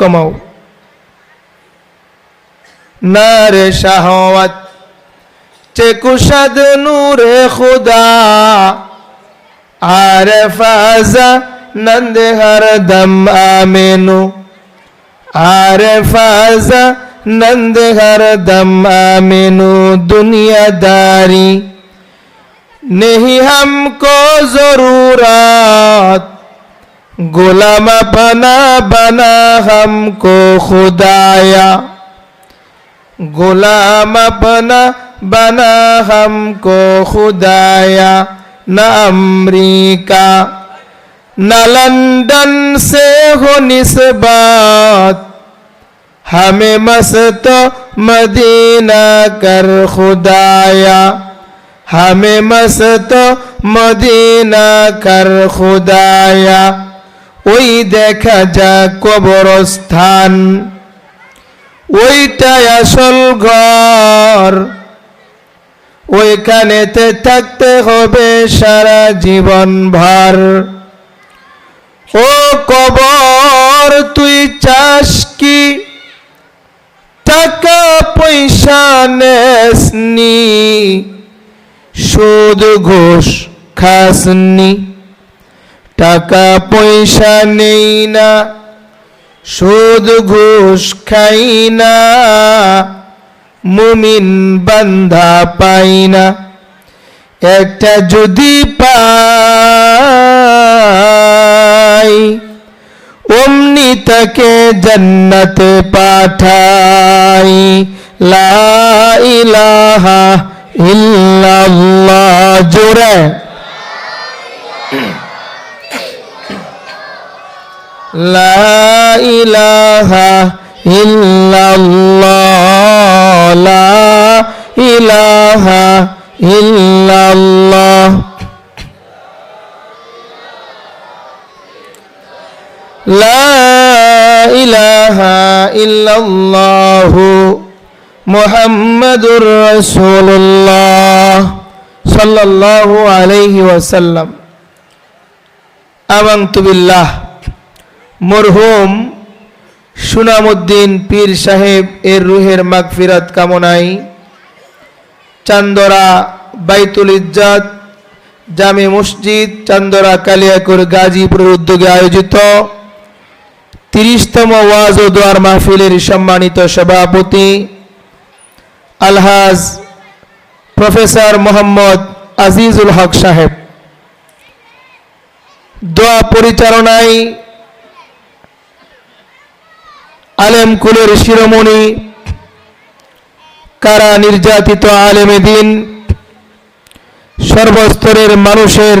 কমাও। না রে শাহওয়াত চেকুসাদ নূরে খুদা। আর ফাজা নন্দ হর দম আমেনু। আর ফাজা নন্দ হর দম আমেনু দুনিয়াদারি নেহি হমকো জরুরাত गुलाम बना बना हमको खुदाया गुलाम बना बना हमको खुदाया न अमरीका न लंदन से हो निस्बत हमें मस्त मदीना कर खुदाया हमें मस्त मदीना कर खुदाया ওই দেখা যা কবরস্থান। ওইটাই আসল ঘর। ওইখানেতে থাকতে হবে সারা জীবন ভর ও কবর, তুই চাস কি? টাকা, পয়সা নেসনি। সুদ, ঘোষ খাসনি। টাকা পয়সা নেই না সুদ ঘুষ খাই না, মুমিন বান্ধা পাই না। একটা যদি পাই, অমনি তাকে জন্নতে পাঠাই। লা ইলাহা ইল্লাল্লাহ, জোরে। لا إله إلا الله لا إله إلا الله لا إله إلا الله محمد رسول الله صلى الله عليه وسلم آمنت بالله মরহুম সুনামুদ্দিন পীর সাহেব এর রুহের মাগফিরাত কামনায় চান্দরা বাইতুল ইজ্জাত জামে মসজিদ চান্দরা কালিয়াকুর গাজীপুর উদ্যোগে আয়োজিত তিরিশতম ওয়াজ ও দোয়ার মাহফিলের সম্মানিত সভাপতি আলহাজ প্রফেসর মোহাম্মদ আজিজুল হক সাহেব। দোয়া পরিচালনায় আলেম কুলের শিরোমণি, কারা নির্যাতিত আলেমে দিন, সর্বস্তরের মানুষের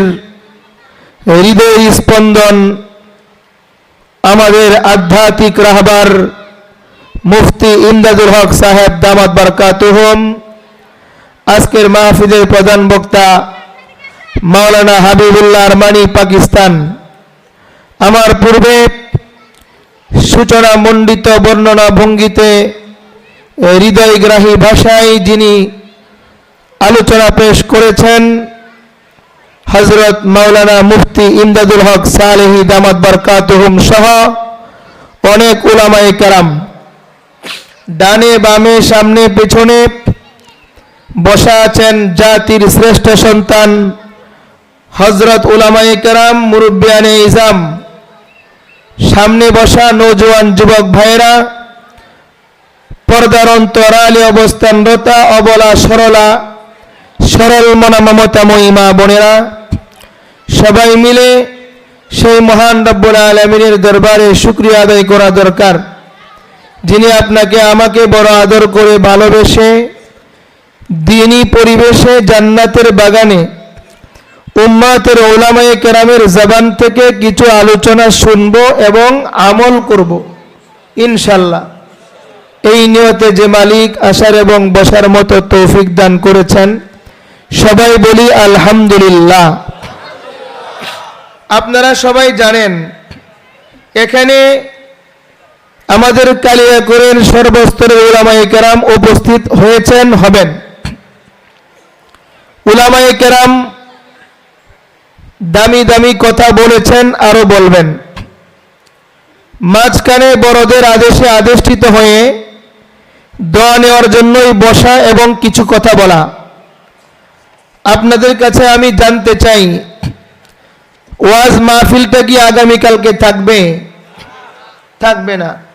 হৃদয় স্পন্দন, আমাদের আধ্যাত্মিক রাহবার মুফতি ইমদাদুল হক সাহেব দামাত বারকাতুহম আজকের মাহফিদের প্রধান বক্তা মাওলানা হাবিবুল্লাহ আরমানি, পাকিস্তান। আমার পূর্বে সূচনা মণ্ডিত বর্ণনা ভঙ্গিতে হৃদয়গ্রাহী ভাষায় যিনি আলোচনা পেশ করেছেন হজরত মাওলানা মুফতি ইমদাদুল হক সালেহি দামাত বরকাতুহুম সহ অনেক উলামায়ে কেরাম ডানে বামে, সামনে পেছনে বসা আছেন জাতির শ্রেষ্ঠ সন্তান হজরত উলামায়ে কেরাম মুরব্বিয়ানে ইজাম। সামনে বসা নৌজওয়ান যুবক ভাইরা পর্দার অন্তরালে অবস্থানরতা অবলা সরলা, সরল মনা মমতা মহিমা বোনেরা, সবাই মিলে সেই মহান রব্বুল আলমিনের দরবারে শুক্রিয়া আদায় করা দরকার। যিনি আপনাকে আমাকে বড় আদর করে ভালোবেসে দিনী পরিবেশে জান্নাতের বাগানে উম্মাতের ওলামায়ে কেরামের জবান থেকে কিছু আলোচনা শুনব এবং আমল করব, ইনশাল্লাহ। এই নিয়তে যে মালিক আসার এবং বসার মতো তৌফিক দান করেছেন, সবাই বলি আলহামদুলিল্লাহ। আপনারা সবাই জানেন, এখানে আমাদের কালিয়াকুরের সর্বস্তরের উলামায়ে কেরাম উপস্থিত হয়েছেন, হবেন। উলামায়ে কেরাম দামি দামি কথা বলেছেন আরও বলবেন। মাঝখানে বড়দের আদেশে আদেষ্টিত হয়ে দোয়া নেওয়ার জন্যই বসা এবং কিছু কথা বলা। আপনাদের কাছে আমি জানতে চাই, ওয়াজ মাহফিলটা কি আগামীকালকে থাকবে? থাকবে না।